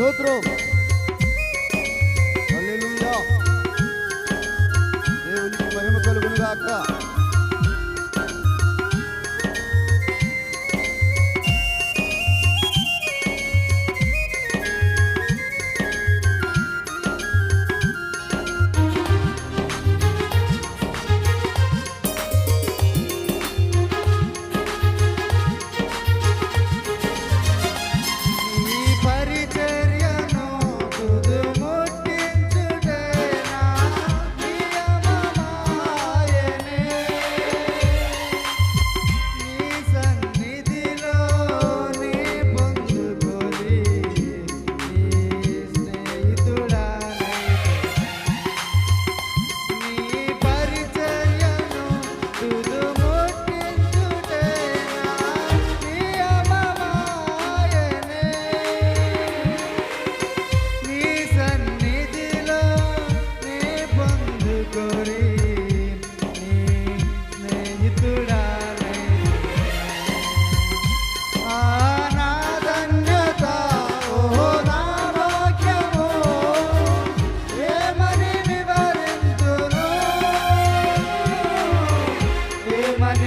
స్తోత్రం. హల్లెలూయా. దేవునికి మహిమ కలుగును గాక